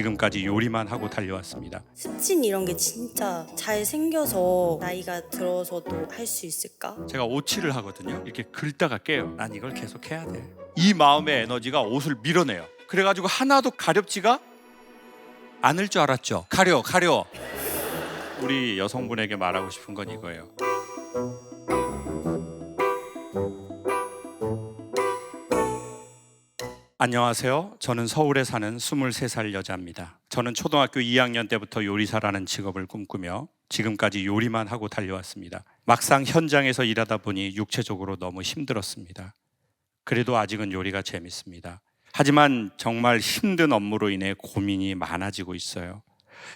지금까지 요리만 하고 달려왔습니다. 스친 이런 게 진짜 잘 생겨서 나이가 들어서도 할 수 있을까? 제가 오치를 하거든요. 이렇게 긁다가 깨요. 난 이걸 계속 해야 돼. 이 마음의 에너지가 옷을 밀어내요. 그래가지고 하나도 가렵지가 않을 줄 알았죠. 가려, 가려. 우리 여성분에게 말하고 싶은 건 이거예요. 안녕하세요. 저는 서울에 사는 23살 여자입니다. 저는 초등학교 2학년 때부터 요리사라는 직업을 꿈꾸며 지금까지 요리만 하고 달려왔습니다. 막상 현장에서 일하다 보니 육체적으로 너무 힘들었습니다. 그래도 아직은 요리가 재밌습니다. 하지만 정말 힘든 업무로 인해 고민이 많아지고 있어요.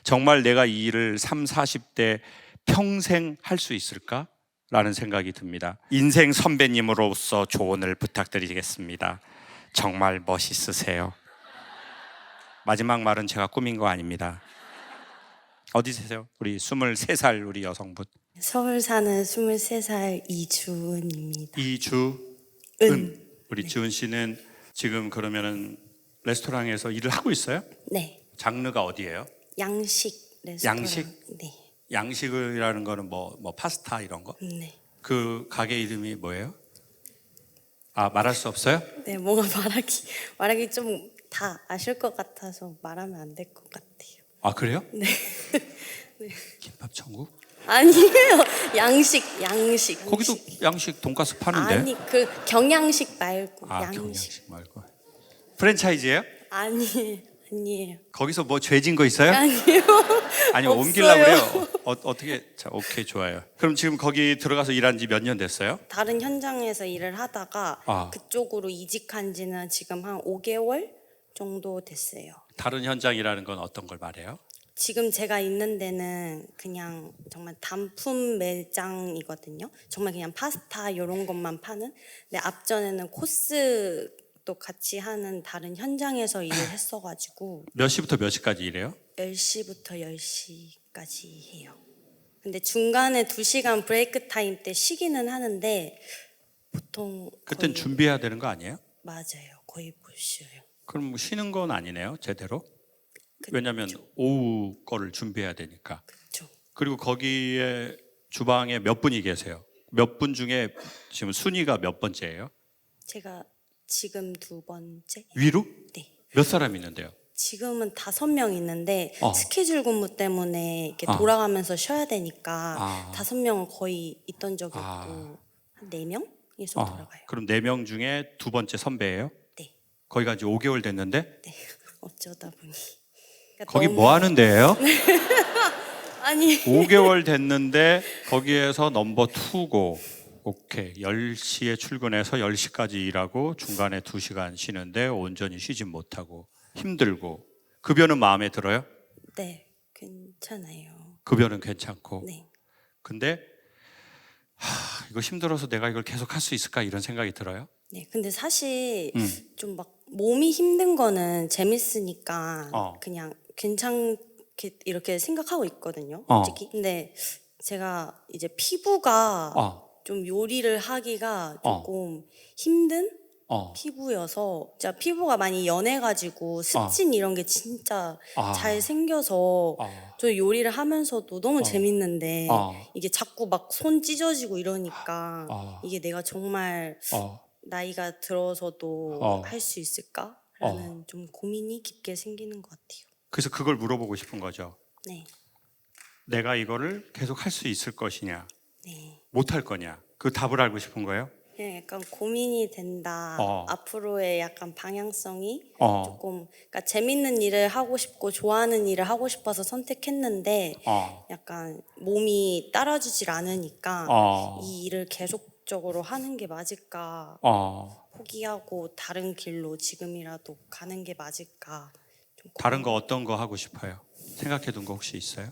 정말 내가 이 일을 3, 40대 평생 할 수 있을까? 라는 생각이 듭니다. 인생 선배님으로서 조언을 부탁드리겠습니다. 정말 멋있으세요. 마지막 말은 제가 꾸민 거 아닙니다. 어디세요? 우리 23살 우리 여성분. 서울 사는 23살 이주은입니다. 이주은. 은. 우리 지은 씨는 지금 그러면은 레스토랑에서 일을 하고 있어요? 네. 장르가 어디예요? 양식 레스토랑. 양식? 네. 양식이라는 거는 뭐, 뭐 파스타 이런 거? 네. 그 가게 이름이 뭐예요? 아 말할 수 없어요? 네, 뭔가 말하기 말하기 좀 다 아실 것 같아서 말하면 안 될 것 같아요. 아 그래요? 네. 김밥 천국? 아니에요. 양식, 양식. 거기도 양식. 양식 돈가스 파는데. 아니 그 경양식 말고 아 양식. 경양식 말고. 프랜차이즈예요? 아니에요. 아니에요. 거기서 뭐 죄진 거 있어요? 아니요. 아니. 옮기려고 그래요. 어, 어떻게? 자 오케이 좋아요. 그럼 지금 거기 들어가서 일한 지 몇 년 됐어요? 다른 현장에서 일을 하다가 아. 그쪽으로 이직한 지는 지금 한 5개월 정도 됐어요. 다른 현장이라는 건 어떤 걸 말해요? 지금 제가 있는 데는 그냥 정말 단품 매장이거든요. 정말 그냥 파스타 이런 것만 파는. 근데 앞전에는 코스 도 같이 하는 다른 현장에서 일을 했어가지고 몇 시부터 몇 시까지 일해요? 10시부터 10시까지 해요. 근데 중간에 2시간 브레이크 타임 때 쉬기는 하는데 보통 그땐 거의- 준비해야 되는 거 아니에요? 맞아요. 거의 못 쉬어요. 그럼 뭐 쉬는 건 아니네요, 제대로. 왜냐하면 오후 거를 준비해야 되니까. 그렇죠. 그리고 거기에 주방에 몇 분이 계세요? 몇 분 중에 지금 순위가 몇 번째예요? 제가 지금 두 번째. 위로? 네. 몇 사람 있는데요? 지금은 다섯 명 있는데 어. 스케줄 근무 때문에 이렇게 아. 돌아가면서 쉬어야 되니까 아. 다섯 명은 거의 있던 적이 아. 없고 한네 명에서 어, 돌아가요. 그럼 네 명 중에 두 번째 선배예요? 네. 거기 간지 5개월 됐는데 네. 어쩌다 보니. 그러니까 거기 너무- 뭐 하는 데예요? 아니 5개월 됐는데 거기에서 넘버 2고 오케이 10시에 출근해서 10시까지 일하고 중간에 2시간 쉬는데 온전히 쉬진 못하고 힘들고 급여는 마음에 들어요? 네 괜찮아요. 급여는 괜찮고 네. 근데 하, 이거 힘들어서 내가 이걸 계속 할 수 있을까 이런 생각이 들어요? 네. 근데 사실 음. 좀 막 몸이 힘든 거는 재밌으니까 어. 그냥 괜찮게 이렇게 생각하고 있거든요. 어. 솔직히. 근데 제가 이제 피부가 어, 좀 요리를 하기가 어. 조금 힘든 어, 피부여서 진짜 피부가 많이 연해가지고 스친 이런 게 진짜 아. 잘 생겨서 어, 저 요리를 하면서도 너무 재밌는데 어. 이게 자꾸 막 손 찢어지고 이러니까 어. 이게 내가 정말 어. 나이가 들어서도 어. 할 수 있을까라는 좀 고민이 깊게 생기는 것 같아요. 그래서 그걸 물어보고 싶은 거죠. 네, 내가 이거를 계속 할 수 있을 것이냐, 네. 못할 거냐. 그 답을 알고 싶은 거예요. 그냥 약간 고민이 된다. 어. 앞으로의 약간 방향성이 어, 조금 그러니까 재밌는 일을 하고 싶고 좋아하는 일을 하고 싶어서 선택했는데 어, 약간 몸이 따라주질 않으니까 어, 이 일을 계속적으로 하는 게 맞을까 어. 포기하고 다른 길로 지금이라도 가는 게 맞을까 좀 다른 거 어떤 거 하고 싶어요? 생각해 둔 거 혹시 있어요?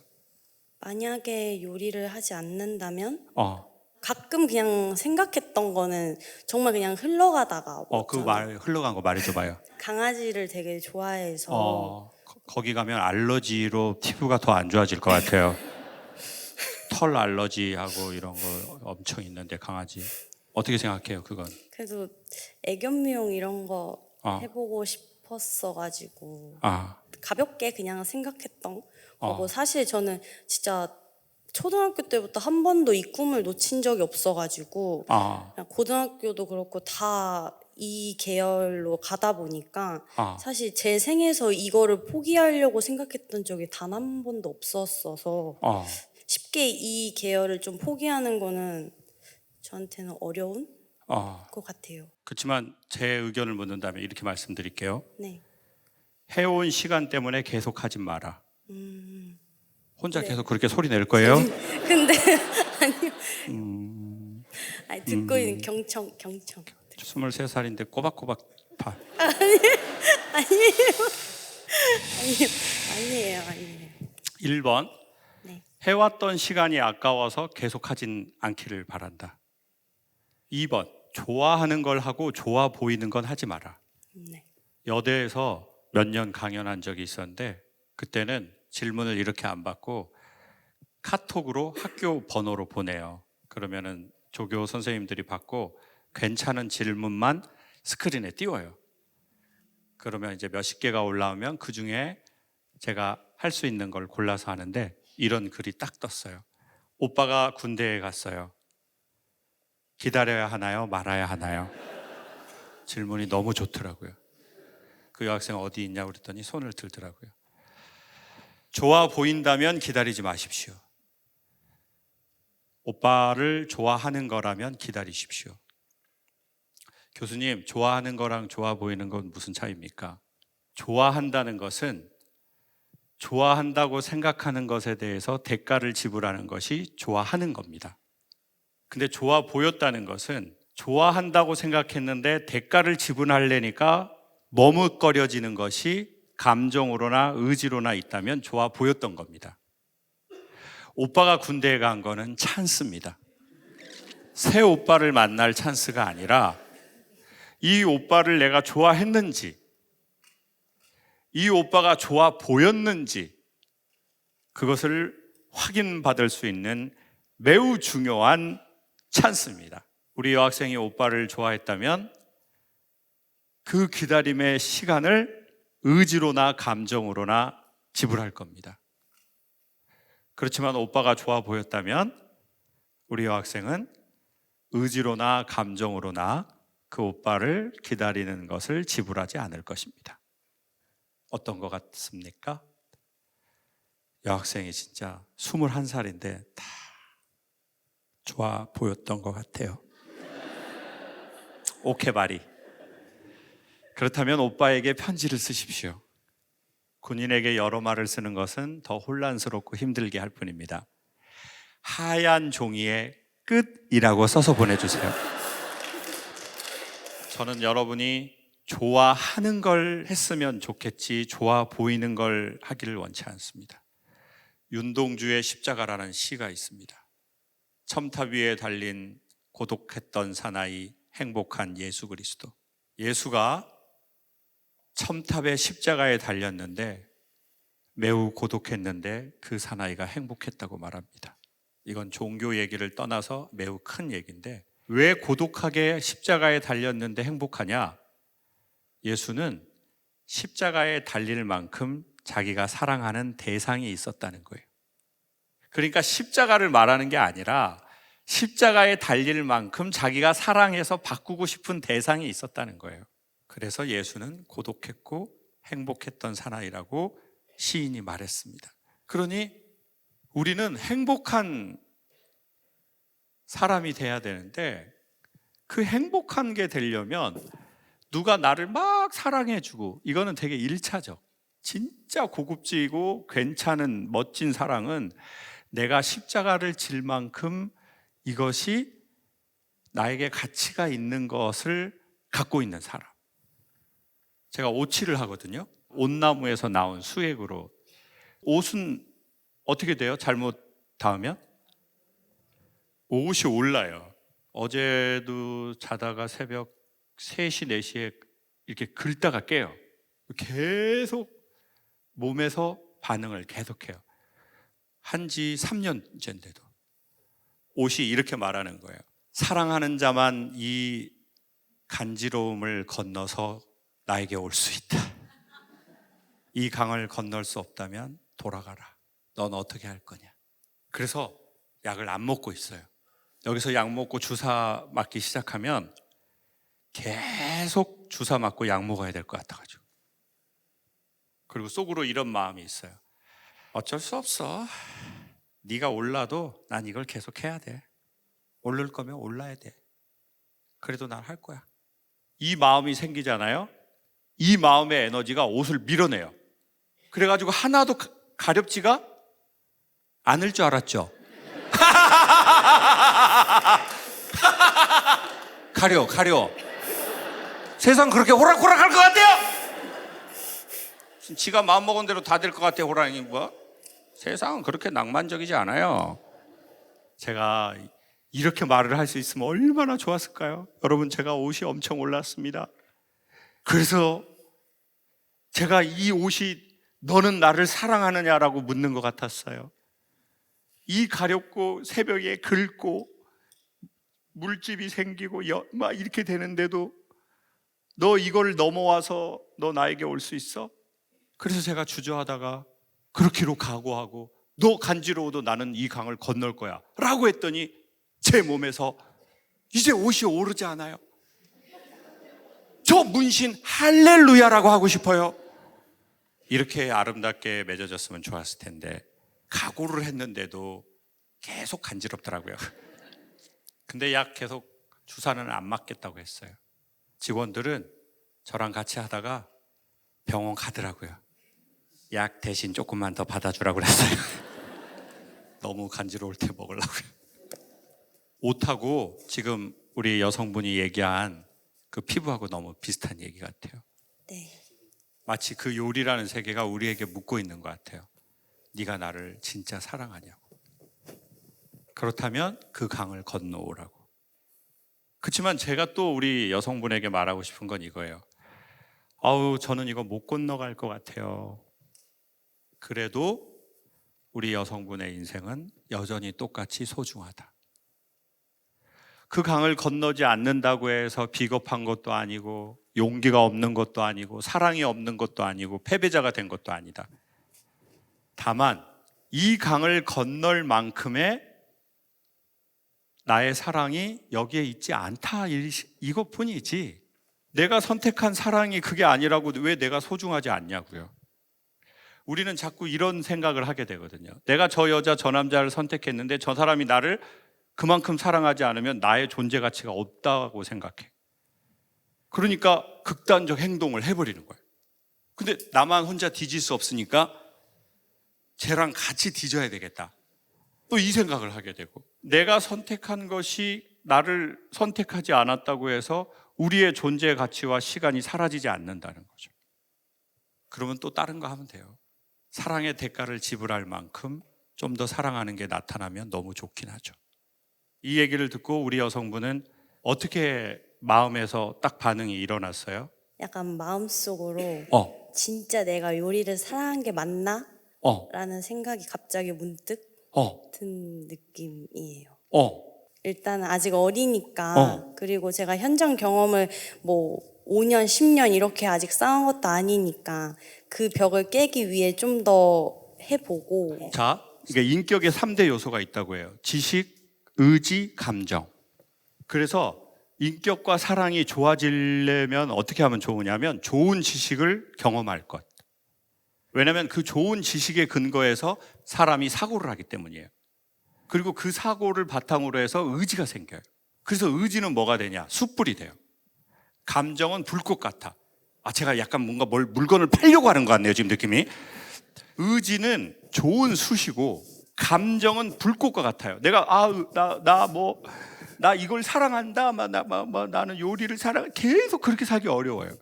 만약에 요리를 하지 않는다면 어, 가끔 그냥 생각했던 거는 정말 그냥 흘러가다가 어, 그말 흘러간 거 말해줘봐요. 강아지를 되게 좋아해서 어, 거- 거기 가면 알러지로 피부가 더 안 좋아질 것 같아요. 털 알러지하고 이런 거 엄청 있는데 강아지 어떻게 생각해요? 그건 그래도 애견 미용 이런 거 어. 해보고 싶었어가지고 아, 가볍게 그냥 생각했던 어. 거고 사실 저는 진짜 초등학교 때부터 한 번도 이 꿈을 놓친 적이 없어가지고 아, 그냥 고등학교도 그렇고 다 이 계열로 가다 보니까 아. 사실 제 생에서 이거를 포기하려고 생각했던 적이 단 한 번도 없었어서 어. 쉽게 이 계열을 좀 포기하는 거는 저한테는 어려운 어. 것 같아요. 그렇지만 제 의견을 묻는다면 이렇게 말씀드릴게요. 네. 해온 시간 때문에 계속 하지 마라. 음. 혼자 네. 계속 그렇게 소리 낼 거예요? 근데 아니요. 음. 아니, 듣고 있는 경청 경청. 23살인데 꼬박꼬박 봐. 아니요. 아니에요. 아니에요. 1번 네. 해왔던 시간이 아까워서 계속 하진 않기를 바란다. 2번 좋아하는 걸 하고 좋아 보이는 건 하지 마라. 네. 여대에서 몇 년 강연한 적이 있었는데 그때는 질문을 이렇게 안 받고 카톡으로 학교 번호로 보내요. 그러면은 조교 선생님들이 받고 괜찮은 질문만 스크린에 띄워요. 그러면 이제 몇십 개가 올라오면 그 중에 제가 할 수 있는 걸 골라서 하는데 이런 글이 딱 떴어요. 오빠가 군대에 갔어요. 기다려야 하나요? 말아야 하나요? 질문이 너무 좋더라고요. 그 여학생 어디 있냐고 그랬더니 손을 들더라고요. 좋아 보인다면 기다리지 마십시오. 오빠를 좋아하는 거라면 기다리십시오. 교수님, 좋아하는 거랑 좋아 보이는 건 무슨 차이입니까? 좋아한다는 것은 좋아한다고 생각하는 것에 대해서 대가를 지불하는 것이 좋아하는 겁니다. 근데 좋아 보였다는 것은 좋아한다고 생각했는데 대가를 지불하려니까 머뭇거려지는 것이 감정으로나 의지로나 있다면 좋아 보였던 겁니다. 오빠가 군대에 간 거는 찬스입니다. 새 오빠를 만날 찬스가 아니라 이 오빠를 내가 좋아했는지, 이 오빠가 좋아 보였는지, 그것을 확인받을 수 있는 매우 중요한 찬스입니다. 우리 여학생이 오빠를 좋아했다면 그 기다림의 시간을 의지로나 감정으로나 지불할 겁니다. 그렇지만 오빠가 좋아 보였다면 우리 여학생은 의지로나 감정으로나 그 오빠를 기다리는 것을 지불하지 않을 것입니다. 어떤 것 같습니까? 여학생이 진짜 21살인데 다 좋아 보였던 것 같아요. 오케바리. 그렇다면 오빠에게 편지를 쓰십시오. 군인에게 여러 말을 쓰는 것은 더 혼란스럽고 힘들게 할 뿐입니다. 하얀 종이에 끝이라고 써서 보내주세요. 저는 여러분이 좋아하는 걸 했으면 좋겠지 좋아 보이는 걸 하기를 원치 않습니다. 윤동주의 십자가라는 시가 있습니다. 첨탑 위에 달린 고독했던 사나이 행복한 예수 그리스도. 예수가 첨탑의 십자가에 달렸는데 매우 고독했는데 그 사나이가 행복했다고 말합니다. 이건 종교 얘기를 떠나서 매우 큰 얘기인데 왜 고독하게 십자가에 달렸는데 행복하냐? 예수는 십자가에 달릴 만큼 자기가 사랑하는 대상이 있었다는 거예요. 그러니까 십자가를 말하는 게 아니라 십자가에 달릴 만큼 자기가 사랑해서 바꾸고 싶은 대상이 있었다는 거예요. 그래서 예수는 고독했고 행복했던 사나이라고 시인이 말했습니다. 그러니 우리는 행복한 사람이 돼야 되는데 그 행복한 게 되려면 누가 나를 막 사랑해주고 이거는 되게 일차적. 진짜 고급지고 괜찮은 멋진 사랑은 내가 십자가를 질 만큼 이것이 나에게 가치가 있는 것을 갖고 있는 사람. 제가 오치를 하거든요. 온나무에서 나온 수액으로. 옷은 어떻게 돼요? 잘못 닿으면? 옷이 올라요. 어제도 자다가 새벽 3시, 4시에 이렇게 긁다가 깨요. 계속 몸에서 반응을 계속해요. 한 지 3년째인데도. 옷이 이렇게 말하는 거예요. 사랑하는 자만 이 간지러움을 건너서 나에게 올 수 있다. 이 강을 건널 수 없다면 돌아가라. 넌 어떻게 할 거냐? 그래서 약을 안 먹고 있어요. 여기서 약 먹고 주사 맞기 시작하면 계속 주사 맞고 약 먹어야 될 것 같아가지고. 그리고 속으로 이런 마음이 있어요. 어쩔 수 없어. 네가 올라도 난 이걸 계속 해야 돼. 오를 거면 올라야 돼. 그래도 난 할 거야. 이 마음이 생기잖아요. 이 마음의 에너지가 옷을 밀어내요. 그래가지고 하나도 가- 가렵지가 않을 줄 알았죠. 가려, 가려. 세상 그렇게 호락호락 할 것 같아요? 지가 마음먹은 대로 다 될 것 같아, 호랑이 뭐? 세상은 그렇게 낭만적이지 않아요. 제가 이렇게 말을 할 수 있으면 얼마나 좋았을까요? 여러분, 제가 옷이 엄청 올랐습니다. 그래서 제가 이 옷이 너는 나를 사랑하느냐라고 묻는 것 같았어요. 이 가렵고 새벽에 긁고 물집이 생기고 여- 막 이렇게 되는데도 너 이걸 넘어와서 너 나에게 올 수 있어? 그래서 제가 주저하다가 그렇게로 각오하고 너 간지러워도 나는 이 강을 건널 거야 라고 했더니 제 몸에서 이제 옷이 오르지 않아요. 저 문신 할렐루야라고 하고 싶어요. 이렇게 아름답게 맺어졌으면 좋았을 텐데 각오를 했는데도 계속 간지럽더라고요. 근데 약 계속 주사는 안 맞겠다고 했어요. 직원들은 저랑 같이 하다가 병원 가더라고요. 약 대신 조금만 더 받아주라고 그랬어요. 너무 간지러울 때 먹으려고요. 옷하고 지금 우리 여성분이 얘기한 그 피부하고 너무 비슷한 얘기 같아요. 네. 마치 그 요리라는 세계가 우리에게 묻고 있는 것 같아요. 네가 나를 진짜 사랑하냐고. 그렇다면 그 강을 건너오라고. 그렇지만 제가 또 우리 여성분에게 말하고 싶은 건 이거예요. 아우 저는 이거 못 건너갈 것 같아요. 그래도 우리 여성분의 인생은 여전히 똑같이 소중하다. 그 강을 건너지 않는다고 해서 비겁한 것도 아니고 용기가 없는 것도 아니고 사랑이 없는 것도 아니고 패배자가 된 것도 아니다. 다만 이 강을 건널 만큼의 나의 사랑이 여기에 있지 않다 이- 이것뿐이지. 내가 선택한 사랑이 그게 아니라고 왜 내가 소중하지 않냐고요. 우리는 자꾸 이런 생각을 하게 되거든요. 내가 저 여자 저 남자를 선택했는데 저 사람이 나를 그만큼 사랑하지 않으면 나의 존재 가치가 없다고 생각해. 그러니까 극단적 행동을 해버리는 거예요. 근데 나만 혼자 뒤질 수 없으니까 쟤랑 같이 뒤져야 되겠다. 또 이 생각을 하게 되고 내가 선택한 것이 나를 선택하지 않았다고 해서 우리의 존재 가치와 시간이 사라지지 않는다는 거죠. 그러면 또 다른 거 하면 돼요. 사랑의 대가를 지불할 만큼 좀 더 사랑하는 게 나타나면 너무 좋긴 하죠. 이 얘기를 듣고 우리 여성분은 어떻게 마음에서 딱 반응이 일어났어요? 약간 마음속으로 어, 진짜 내가 요리를 사랑한 게 맞나? 어, 라는 생각이 갑자기 문득 어, 든 느낌이에요. 어, 일단 은 아직 어리니까 어. 그리고 제가 현장 경험을 뭐 5년, 10년 이렇게 아직 쌓은 것도 아니니까 그 벽을 깨기 위해 좀 더 해보고 자, 이게 인격의 3대 요소가 있다고 해요. 지식, 의지, 감정. 그래서 인격과 사랑이 좋아지려면 어떻게 하면 좋으냐면 좋은 지식을 경험할 것. 왜냐하면 그 좋은 지식의 근거에서 사람이 사고를 하기 때문이에요. 그리고 그 사고를 바탕으로 해서 의지가 생겨요. 그래서 의지는 뭐가 되냐? 숯불이 돼요. 감정은 불꽃 같아. 아, 제가 약간 뭔가 뭘 물건을 팔려고 하는 것 같네요, 지금 느낌이. 의지는 좋은 숯이고 감정은 불꽃과 같아요. 내가 아 나 나 뭐 나 이걸 사랑한다, 막, 나, 막, 막 나는 요리를 사랑 계속 그렇게 살기 어려워요.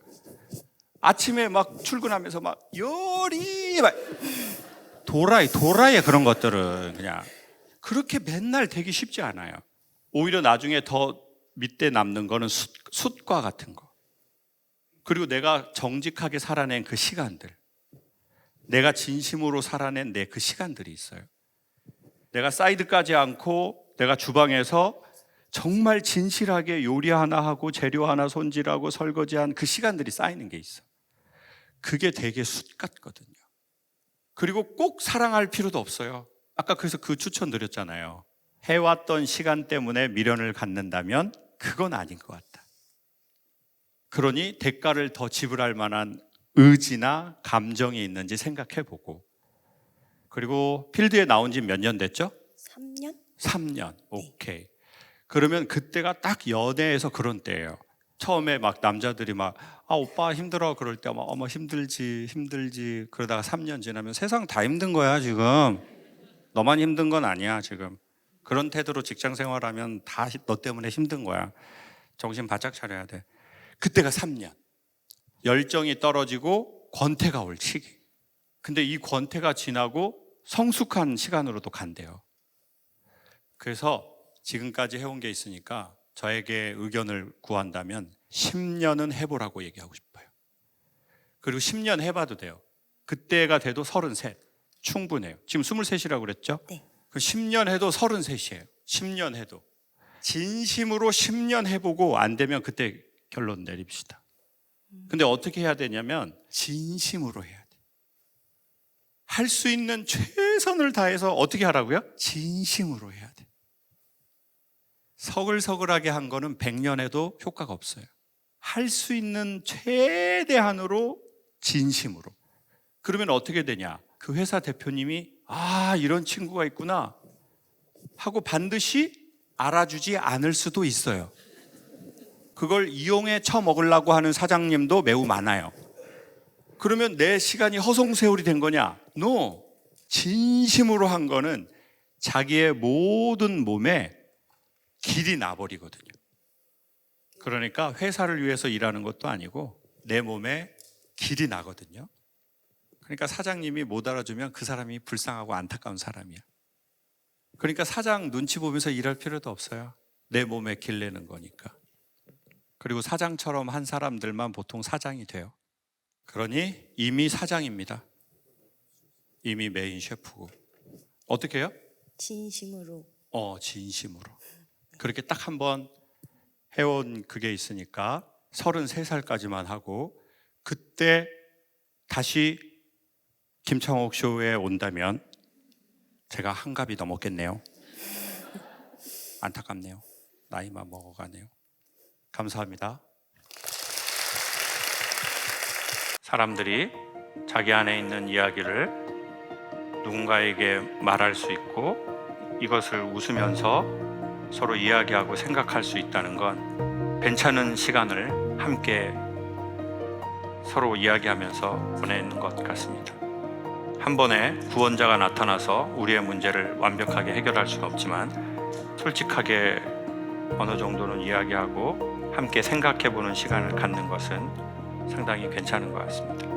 아침에 막 출근하면서 막 요리 막 도라이 도라이에 그런 것들은 그냥 그렇게 맨날 되기 쉽지 않아요. 오히려 나중에 더 밑에 남는 거는 숯, 숯과 같은 거. 그리고 내가 정직하게 살아낸 그 시간들. 내가 진심으로 살아낸 내 그 시간들이 있어요. 내가 사이드까지 않고 내가 주방에서 정말 진실하게 요리 하나 하고 재료 하나 손질하고 설거지한 그 시간들이 쌓이는 게 있어. 그게 되게 숫 같거든요. 그리고 꼭 사랑할 필요도 없어요. 아까 그래서 그 추천 드렸잖아요. 해왔던 시간 때문에 미련을 갖는다면 그건 아닌 것 같다. 그러니 대가를 더 지불할 만한 의지나 감정이 있는지 생각해 보고 그리고 필드에 나온 지 몇 년 됐죠? 3년? 3년. 오케이. 그러면 그때가 딱 연애에서 그런 때예요. 처음에 막 남자들이 막, 아, 오빠 힘들어. 그럴 때 막, 어머, 힘들지, 힘들지. 그러다가 3년 지나면 세상 다 힘든 거야, 지금. 너만 힘든 건 아니야, 지금. 그런 태도로 직장 생활하면 다 너 때문에 힘든 거야. 정신 바짝 차려야 돼. 그때가 3년. 열정이 떨어지고 권태가 올 시기. 근데 이 권태가 지나고 성숙한 시간으로도 간대요. 그래서 지금까지 해온 게 있으니까 저에게 의견을 구한다면 10년은 해보라고 얘기하고 싶어요. 그리고 10년 해봐도 돼요. 그때가 돼도 33. 충분해요. 지금 23이라고 그랬죠? 네. 그 10년 해도 33이에요. 10년 해도. 진심으로 10년 해보고 안 되면 그때 결론 내립시다. 근데 어떻게 해야 되냐면 진심으로 해야 돼. 할 수 있는 최선을 다해서 어떻게 하라고요? 진심으로 해야 돼. 서글서글하게 한 거는 100년 해도 효과가 없어요. 할 수 있는 최대한으로 진심으로. 그러면 어떻게 되냐? 그 회사 대표님이 아, 이런 친구가 있구나 하고 반드시 알아주지 않을 수도 있어요. 그걸 이용해 처먹으려고 하는 사장님도 매우 많아요. 그러면 내 시간이 허송세월이 된 거냐? No. 진심으로 한 거는 자기의 모든 몸에 길이 나버리거든요. 그러니까 회사를 위해서 일하는 것도 아니고 내 몸에 길이 나거든요. 그러니까 사장님이 못 알아주면 그 사람이 불쌍하고 안타까운 사람이야. 그러니까 사장 눈치 보면서 일할 필요도 없어요. 내 몸에 길 내는 거니까. 그리고 사장처럼 한 사람들만 보통 사장이 돼요. 그러니 이미 사장입니다. 이미 메인 셰프고. 어떻게 해요? 진심으로. 어, 진심으로. 그렇게 딱 한 번 해온 그게 있으니까 33살까지만 하고 그때 다시 김창옥 쇼에 온다면 제가 한갑이 넘었겠네요. 안타깝네요. 나이만 먹어가네요. 감사합니다. 사람들이 자기 안에 있는 이야기를 누군가에게 말할 수 있고 이것을 웃으면서 서로 이야기하고 생각할 수 있다는 건 괜찮은 시간을 함께 서로 이야기하면서 보내는 것 같습니다. 한 번에 구원자가 나타나서 우리의 문제를 완벽하게 해결할 수는 없지만 솔직하게 어느 정도는 이야기하고 함께 생각해 보는 시간을 갖는 것은 상당히 괜찮은 것 같습니다.